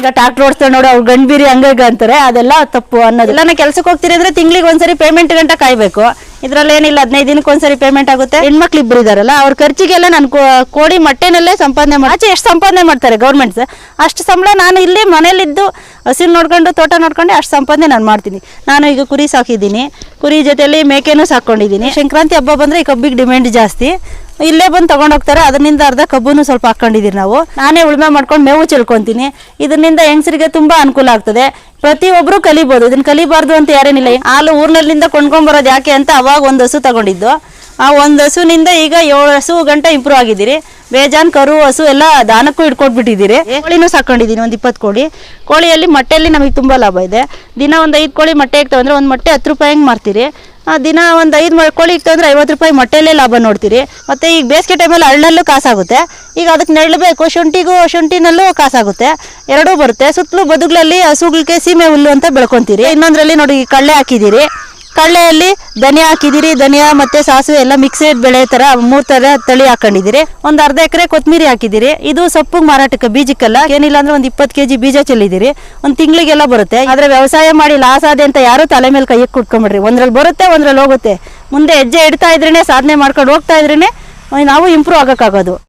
ಈಗ ಟ್ರಾಕ್ಟರ್ ಓಡಿಸ್ತಾರೆ ನೋಡಿ ಅವ್ರು ಗಂಡಬೀರಿ ಹಂಗ ಅಂತಾರೆ. ಅದೆಲ್ಲ ತಪ್ಪು ಅನ್ನೋದು. ಇಲ್ಲ ಕೆಲ್ಸಕ್ಕೆ ಹೋಗ್ತೀರಿ ಅಂದ್ರೆ ತಿಂಗಳಿಗೆ ಒಂದ್ಸರಿ ಪೇಮೆಂಟ್ ಗಂಟ ಕಾಯ್ಬೇಕು. ಇದ್ರಲ್ಲಿ ಏನಿಲ್ಲ ಹದಿನೈದು ದಿನಕ್ಕೆ ಒಂದ್ಸರಿ ಪೇಮೆಂಟ್ ಆಗುತ್ತೆ. ಹೆಣ್ಮಕ್ಳು ಇಬ್ರು ಇದಾರಲ್ಲ ಅವ್ರ ಖರ್ಚಿಗೆಲ್ಲ ನಾನು ಕೋಡಿ ಮಟ್ಟೆನಲ್ಲೇ ಸಂಪಾದನೆ ಮಾಡಿ ಆಚೆ ಎಷ್ಟು ಸಂಪಾದನೆ ಮಾಡ್ತಾರೆ ಗೌರ್ಮೆಂಟ್ಸ್ ಅಷ್ಟು ಸಂಬಳ ನಾನು ಇಲ್ಲಿ ಮನೇಲಿದ್ದು ಹಸಿರು ನೋಡ್ಕೊಂಡು ತೋಟ ನೋಡ್ಕೊಂಡು ಅಷ್ಟು ಸಂಪಾದನೆ ನಾನು ಮಾಡ್ತೀನಿ. ನಾನು ಈಗ ಕುರಿ ಸಾಕಿದ್ದೀನಿ. ಕುರಿ ಜೊತೆಯಲ್ಲಿ ಮೇಕೆನೂ ಸಾಕೊಂಡಿದ್ದೀನಿ. ಸಂಕ್ರಾಂತಿ ಹಬ್ಬ ಬಂದರೆ ಈ ಕಬ್ಬಿಗೆ ಡಿಮ್ಯಾಂಡ್ ಜಾಸ್ತಿ. ಇಲ್ಲೇ ಬಂದು ತಗೊಂಡೋಗ್ತಾರೆ ಅದರಿಂದ ಅರ್ಧ ಕಬ್ಬುನು ಸ್ವಲ್ಪ ಹಾಕೊಂಡಿದೀವಿ ನಾವು. ನಾನೇ ಉಳುಮೆ ಮಾಡ್ಕೊಂಡು ಮೇವು ಚೆಲ್ಕೊಂತೀನಿ. ಇದರಿಂದ ಹೆಂಗಸರಿಗೆ ತುಂಬಾ ಅನುಕೂಲ ಆಗ್ತದೆ. ಪ್ರತಿಯೊಬ್ರು ಕಲಿಬಹುದು ಇದನ್ನ ಕಲಿಬಾರ್ದು ಅಂತ ಯಾರೇನಿಲ್ಲ. ಹಾಲು ಊರ್ನಲ್ಲಿಂದ ಕೊಂಡ್ಕೊಂಬರೋದು ಯಾಕೆ ಅಂತ ಅವಾಗ ಒಂದು ಹಸು ತಗೊಂಡಿದ್ದು. ಆ ಒಂದು ಹಸುವಿನಿಂದ ಈಗ ಏಳು ಹಸು ಗಂಟೆ ಇಂಪ್ರೂವ್ ಆಗಿದ್ದೀರಿ. ಬೇಜಾನ್, ಕರು, ಹಸು ಎಲ್ಲ ದಾನಕ್ಕೂ ಇಟ್ಕೊಟ್ಬಿಟ್ಟಿದ್ದೀರಿ. ಕೋಳಿನೂ ಸಾಕೊಂಡಿದ್ದೀನಿ ಒಂದು ಇಪ್ಪತ್ತು ಕೋಳಿ. ಕೋಳಿಯಲ್ಲಿ ಮೊಟ್ಟೆಯಲ್ಲಿ ನಮಗೆ ತುಂಬಾ ಲಾಭ ಇದೆ. ದಿನ ಒಂದು ಐದು ಕೋಳಿ ಮೊಟ್ಟೆ ಇಕ್ತಾವೆ ಅಂದ್ರೆ ಒಂದು ಮೊಟ್ಟೆ ಹತ್ತು ರೂಪಾಯಿ ಹಂಗೆ ಮಾರ್ತೀರಿ. ದಿನ ಒಂದು ಐದು ಕೋಳಿ ಇತ್ತು ಅಂದರೆ ಐವತ್ತು ರೂಪಾಯಿ ಮೊಟ್ಟೆಯಲ್ಲೇ ಲಾಭ ನೋಡ್ತೀರಿ. ಮತ್ತೆ ಈಗ ಬೇಸಿಗೆ ಟೈಮಲ್ಲಿ ಹಳ್ಳಲ್ಲೂ ಕಾಸಾಗುತ್ತೆ. ಈಗ ಅದಕ್ಕೆ ನೆರಳಬೇಕು, ಶುಂಠಿಗೂ ಶುಂಠಿನಲ್ಲೂ ಕಾಸಾಗುತ್ತೆ. ಎರಡೂ ಬರುತ್ತೆ. ಸುತ್ತಲೂ ಬದುಗಳಲ್ಲಿ ಹಸುಗಳಿಗೆ ಸೀಮೆ ಹುಲ್ಲು ಅಂತ ಬೆಳ್ಕೊತೀರಿ. ಇನ್ನೊಂದರಲ್ಲಿ ನೋಡಿ ಕಳ್ಳೆ ಹಾಕಿದ್ದೀರಿ. ಕಳ್ಳೆಯಲ್ಲಿ ಧನಿಯಾ ಹಾಕಿದಿರಿ ಧನಿಯಾ ಮತ್ತೆ ಸಾಸಿವೆ ಎಲ್ಲ ಮಿಕ್ಸೆಡ್ ಬೆಳೆ ತರ ಮೂರ್ ತರ ತಳಿ ಹಾಕೊಂಡಿದಿರಿ ಒಂದ್ ಅರ್ಧ ಎಕರೆ ಕೊತ್ತಂಬರಿ ಹಾಕಿದಿರಿ ಇದು ಸೊಪ್ಪು ಮಾರಾಟಕ್ಕೆ ಬೀಜಕ್ಕಲ್ಲ, ಏನಿಲ್ಲ ಅಂದ್ರೆ ಒಂದ್ ಇಪ್ಪತ್ತು ಕೆಜಿ ಬೀಜ ಚೆಲ್ಲಿದಿರಿ ಒಂದ್ ತಿಂಗಳಿಗೆಲ್ಲ ಬರುತ್ತೆ. ಆದ್ರೆ ವ್ಯವಸಾಯ ಮಾಡಿ ಲಾಸ್ ಆದೆ ಅಂತ ಯಾರು ತಲೆ ಮೇಲೆ ಕೈಯಕ್ಕೆ ಕುಟ್ಕೊಂಬಿಡ್ರಿ ಒಂದ್ರಲ್ಲಿ ಬರುತ್ತೆ, ಒಂದ್ರಲ್ಲಿ ಹೋಗುತ್ತೆ. ಮುಂದೆ ಹೆಜ್ಜೆ ಇಡ್ತಾ ಇದ್ರೇನೆ, ಸಾಧನೆ ಮಾಡ್ಕೊಂಡು ಹೋಗ್ತಾ ಇದ್ರೇನೆ, ನಾವು ಇಂಪ್ರೂವ್ ಆಗಕ್ಕಾಗೋದು.